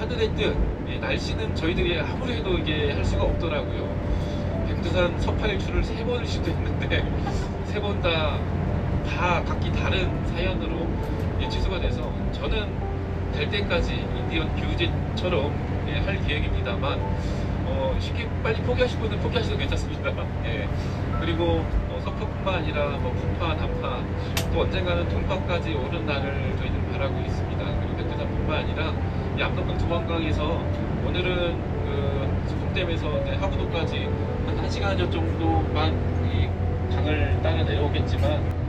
하늘의 뜻, 예, 날씨는 저희들이 아무리 해도 이게 할 수가 없더라고요. 백두산 서파일출을 세 번을 시도했는데 세 번 다 다 각기 다른 사연으로 예, 취소가 돼서 저는 될 때까지 인디언 규제처럼 예, 할 계획입니다만 어, 쉽게 빨리 포기하실 분은 포기하셔도 괜찮습니다. 예. 그리고 어, 서파뿐만 아니라 뭐 풍파, 남파 또 언젠가는 동파까지 오는 날을 저희는 바라고 있습니다. 그리고 백두산뿐만 아니라 이 압록강 두만강에서 오늘은 그 소풍댐에서 이제 하구도까지 한 1시간여 정도만 이 강을 따라 내려오겠지만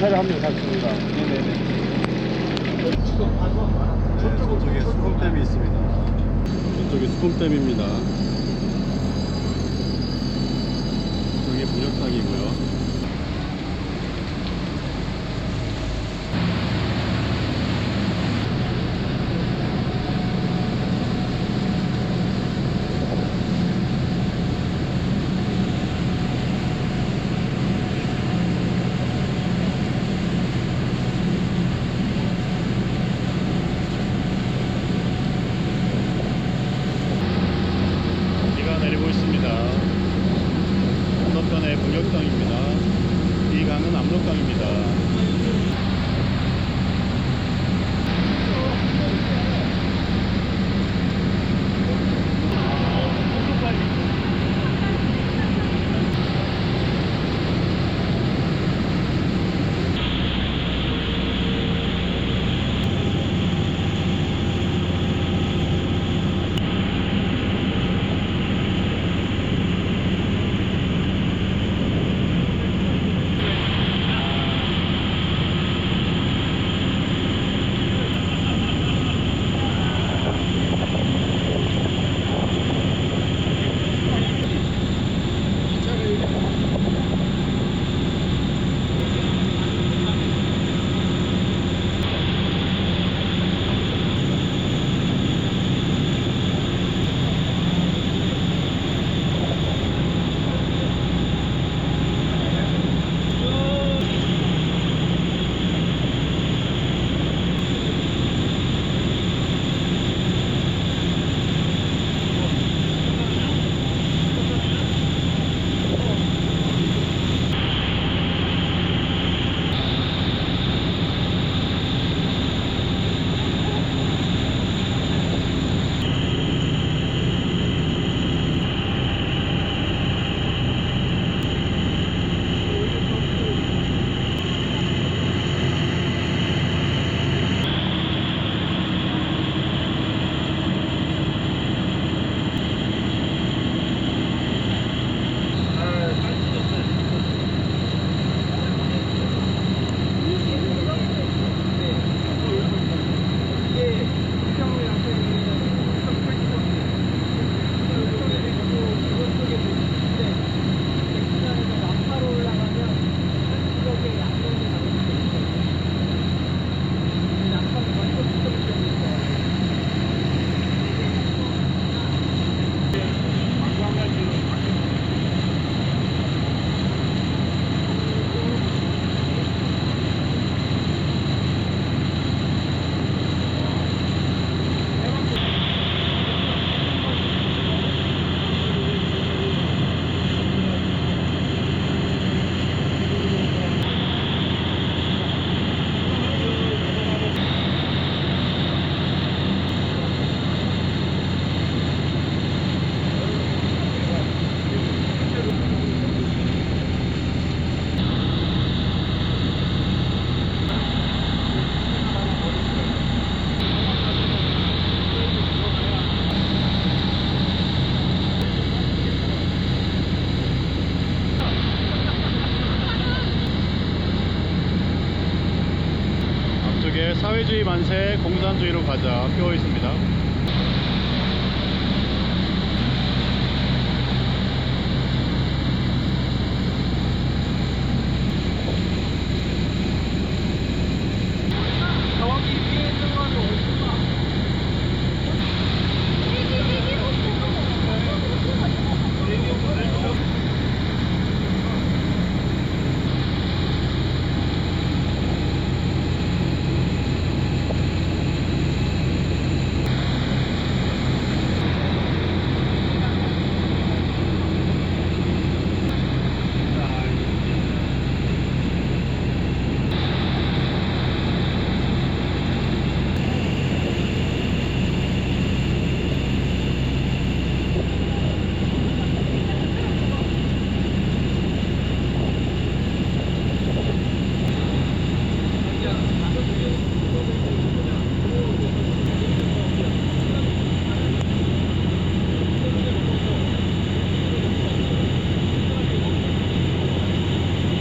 차를 한명 샀습니다. 저쪽에 수금댐이 있습니다. 이쪽에 수금댐입니다. 북역강입니다. 이 강은 압록강입니다. 민주주의 만세 공산주의로 가자 표 있습니다.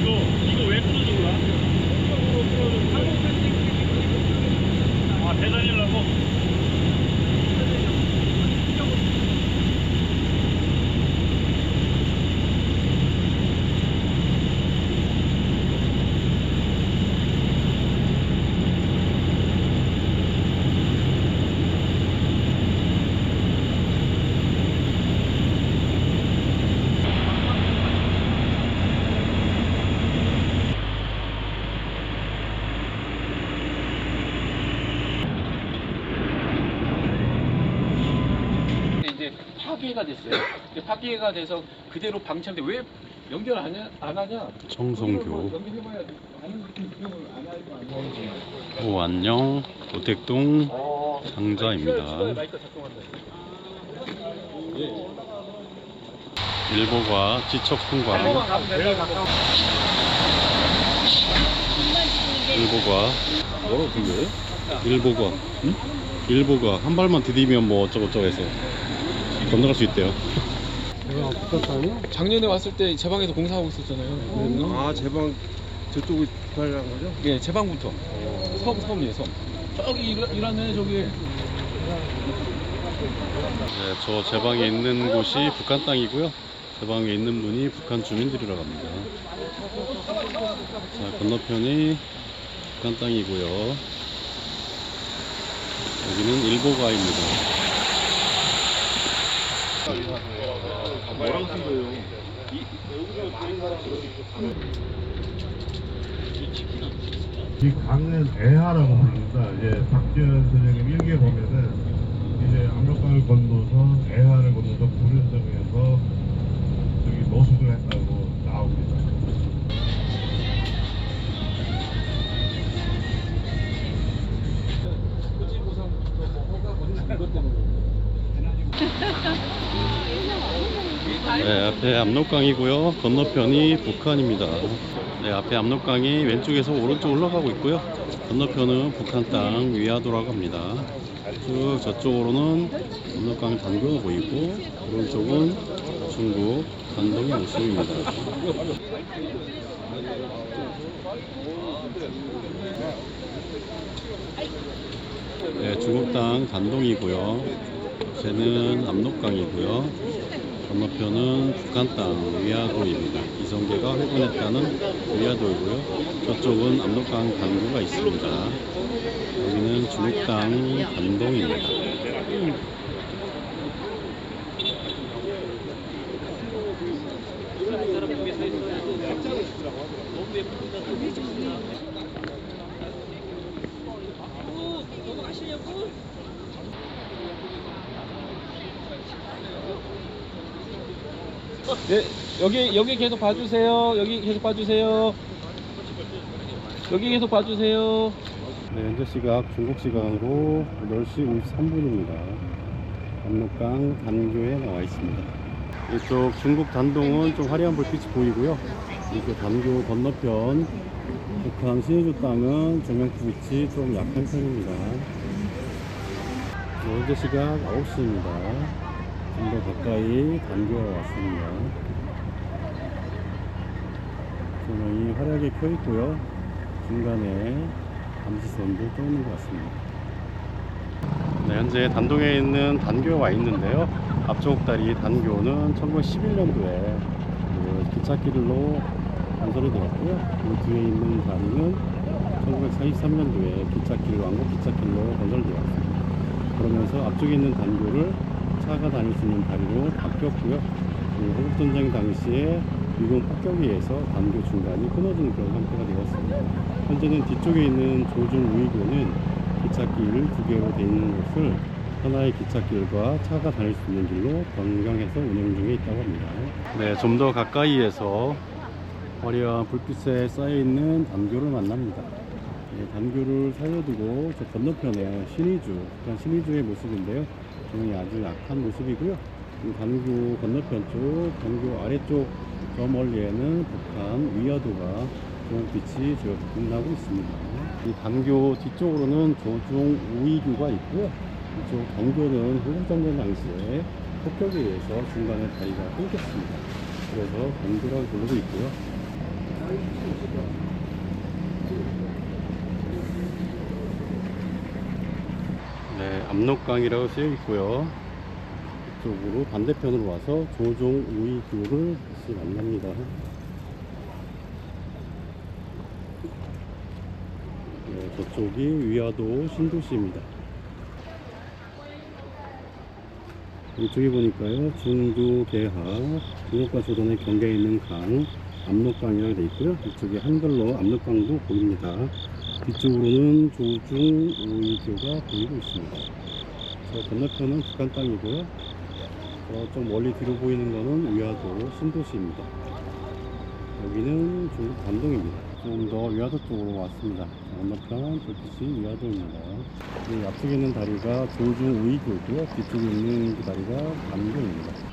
이거 이거 왜 풀어준 거야? 아 대단이라고? 이제 파괴가 됐어요. 근데 파괴가 돼서 그대로 방치한데 왜 연결 안, 하냐, 안 하냐? 정성교. 뭐 연결해봐야 돼. 아는 기억을 안 하고 안 하고. 오 안녕 오택동 어, 상자입니다. 마이크 작동한다. 일보가 지척 풍광 가면. 일보가 뭐라고 그게? 일보가 응? 일보가 한 발만 디디면 뭐 어쩌고저쩌고 해서 건너갈 수 있대요. 작년에 왔을 때 제 방에서 공사하고 있었잖아요. 아, 제방 저쪽을 구하려는 거죠? 예, 제 방부터. 섬, 섬이에요, 섬. 저기 일, 일하네, 저기. 네, 저 제 방에 있는 곳이 북한 땅이고요. 제 방에 있는 분이 북한 주민들이라고 합니다. 자, 건너편이 북한 땅이고요. 여기는 일보가입니다. 뭐라고 쓴 거예요? 이 강은 애하라고 부릅니다. 이제 박지현 선생님 일기에 보면은 이제 압록강을 건너서 애하를 건너서 구륜성에서 네, 압록강이고요. 건너편이 북한입니다. 네, 앞에 압록강이 왼쪽에서 오른쪽 올라가고 있고요. 건너편은 북한 땅 위아도라고 합니다. 쭉 저쪽으로는 압록강 단교가 보이고 오른쪽은 중국 단동의 모습입니다. 네, 중국 땅 단동이고요. 쟤는 압록강이고요. 건너편은 북한 땅 위아도입니다. 이성계가 회군했다는 위아도이고요. 저쪽은 압록강 단구가 있습니다. 여기는 중국 땅 단동입니다. 네, 여기, 여기 계속 봐주세요. 여기 계속 봐주세요. 여기 계속 봐주세요. 네, 현재 시각 중국 시간으로 8시 53분입니다. 압록강 단교에 나와 있습니다. 이쪽 중국 단동은 좀 화려한 불빛이 보이고요. 이쪽 단교 건너편 북한 신해주 땅은 조명불빛이 좀 약한 편입니다. 네, 현재 시각 9시입니다. 좀 더 가까이 단교에 왔습니다. 조명이 화려하게 켜 있고요. 중간에 감시선도 떠 있는 것 같습니다. 네, 현재 단동에 있는 단교가 와 있는데요. 앞쪽 다리 단교는 1911년도에 그 기찻길로 건설이 되었고요. 그 뒤에 있는 다리는 1943년도에 기찻길 왕복 기찻길로 건설되었습니다. 그러면서 앞쪽에 있는 단교를 차가 다닐 수 있는 다리로 바뀌었고요. 그 호국전쟁 당시에 미군 폭격에 의해서 단교 중간이 끊어진 그런 형태가 되었습니다. 현재는 뒤쪽에 있는 조중 우이교는 기찻길 두 개로 되어 있는 곳을 하나의 기찻길과 차가 다닐 수 있는 길로 변경해서 운행 중에 있다고 합니다. 네, 좀 더 가까이에서 화려한 불빛에 쌓여 있는 단교를 만납니다. 네, 단교를 살려두고 저 건너편에 신의주, 신의주의 모습인데요. 조명이 아주 약한 모습이고요. 이 단교 건너편 쪽, 단교 아래쪽 저 멀리에는 북한 위화도가 조명빛이 저 빛나고 있습니다. 이 단교 뒤쪽으로는 조중 우이교가 있고요. 이쪽 단교는 호국전쟁 당시에 폭격에 의해서 중간에 다리가 끊겼습니다. 그래서 단교라고 부르고 있고요. 네, 압록강이라고 쓰여 있고요. 이쪽으로 반대편으로 와서 조종 우이교를 다시 만납니다. 네, 저쪽이 위화도 신도시입니다. 이쪽에 보니까요, 중도 개하, 중국과 조선의 경계에 있는 강, 압록강이라고 되어 있고요. 이쪽에 한글로 압록강도 보입니다. 뒤쪽으로는 조중 우이교가 보이고 있습니다. 저 건너편은 북한 땅이고요. 저쪽 멀리 뒤로 보이는 거는 위화도 신도시입니다. 여기는 중국 단동입니다. 좀 더 위화도 쪽으로 왔습니다. 건너편 저빛이 위화도입니다. 이 앞쪽에 있는 다리가 조중 우이교고요. 뒤쪽에 있는 그 다리가 단동입니다.